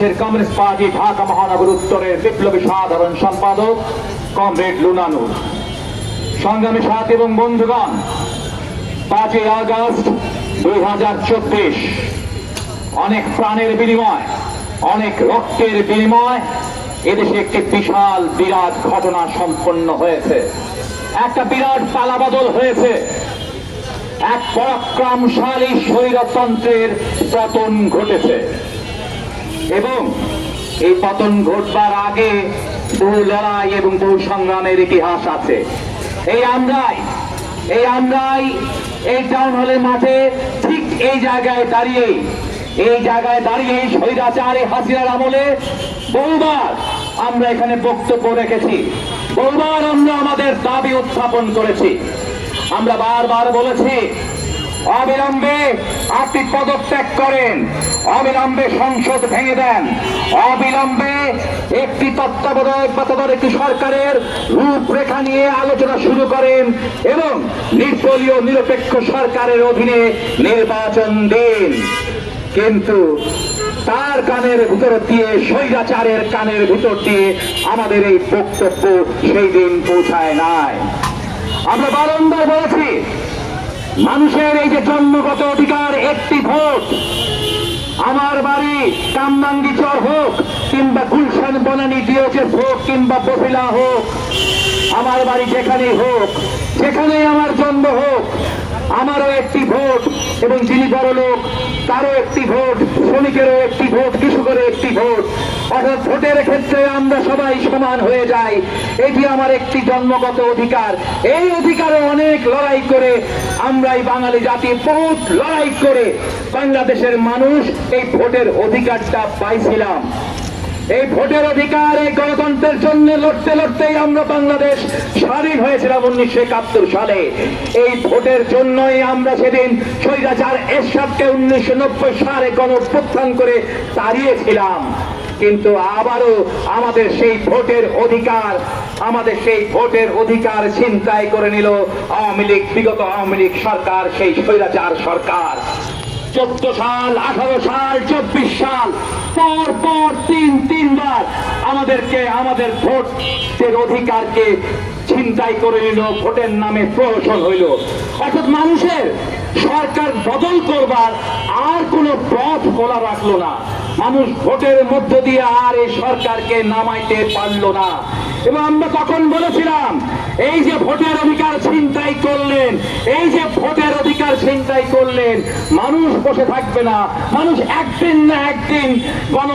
Communist party Dhaka মহানগর উত্তরের বিপ্লবী সাধারণ সম্পাদক কমরেড লুনানুর সংগ্রামী সাথী এবং বন্ধুগণ, পাঁচই আগস্ট দুই হাজার চব্বিশ, অনেক প্রাণের বিনিময়, অনেক রক্তের বিনিময়, এদেশে একটি বিশাল বিরাট ঘটনা সম্পন্ন হয়েছে। একটা বিরাট পালাবদল হয়েছে। এক পরাক্রমশালী স্বৈরতন্ত্রের পতন ঘটেছে। এবং এই পতন ঘটবার আগে বহু লড়াই এবং বহু সংগ্রামের ইতিহাস আছে। এই আমরাই এই আমরাই এই টাউন হলের মাঠে ঠিক এই জায়গায় দাঁড়িয়ে, এই জায়গায় দাঁড়িয়ে স্বৈরাচারী হাসিনার আমলে বহুবার আমরা এখানে বক্তব্য রেখেছি। বহুবার আমরা আমাদের দাবি উত্থাপন করেছি। আমরা বারবার বলেছি অবিলম্বে আপনি পদত্যাগ করেন। অবিলম্বে সংসদ ভেঙে দেন। অবিলম্বে একটি তত্ত্বাবধায়ক বা তদারকি একটি সরকারের রূপরেখা নিয়ে আলোচনা শুরু করেন এবং নির্দলীয়, নিরপেক্ষ সরকারের অধীনে নির্বাচন দিন। কিন্তু তার কানের ভিতর দিয়ে স্বৈরাচারের কানের ভিতর দিয়ে আমাদের এই বক্তব্য সেই দিন পৌঁছায় নাই। আমরা বারংবার বলেছি মানুষের এই যে জন্মগত অধিকার, একটি ভোট। আমার বাড়ি কামবাঙ্গিচর হোক, কিংবা গুলশান বনানি দিয়েছে হোক, কিংবা বফিলা হোক, আমার বাড়ি যেখানেই হোক, যেখানেই আমার জন্ম হোক, আমারও একটি ভোট এবং যিনি বড় লোক তারও একটি ভোট, শ্রমিকেরও একটি ভোট, কৃষকেরও একটি ভোট। অর্থাৎ ভোটের ক্ষেত্রে আমরা সবাই সমান হয়ে যাই। এটি আমার একটি জন্মগত অধিকার। এই অধিকারে অনেক লড়াই করে আমরা এই বাঙালি জাতি, বহুত লড়াই করে বাংলাদেশের মানুষ এই ভোটের অধিকারটা পাইছিলাম। এই ভোটের অধিকার এই গণতন্ত্রের জন্য লড়তে লড়তেই আমরা বাংলাদেশ স্বাধীন হয়েছিলাম উনিশশো একাত্তর সালে। এই ভোটের জন্যই আমরা সেদিন স্বৈরাচার এরশাদকে উনিশশো নব্বই সালে গণ করে তাড়িয়েছিলাম কিন্তু আবারও আমাদের সেই ভোটের অধিকার, আমাদের সেই ভোটের অধিকার ছিনতাই করে নিল আওয়ামী লীগ, বিগত আওয়ামী লীগ সরকার, সেই স্বৈরাচার সরকার। চোদ্দ সাল, আঠারো সাল, চব্বিশ সাল পর পর তিন, তিনবার আমাদেরকে, আমাদের ভোটের অধিকারকে ছিনতাই করে নিল, ভোটের নামে প্রহসন হইল। অর্থাৎ মানুষের সরকার বদল করবার আর কোনো পথ খোলা রাখল না। মানুষ ভোটের মধ্য দিয়ে আর এই সরকারকে নামাইতে পারল না। এবং আমরা তখন বলেছিলাম, এই যে ভোটের অধিকার ছিনতাই করলেন, এই যে ভোটের অধিকার ছিনতাই করলেন, মানুষ বসে থাকবে না। মানুষ একদিন না একদিন গণ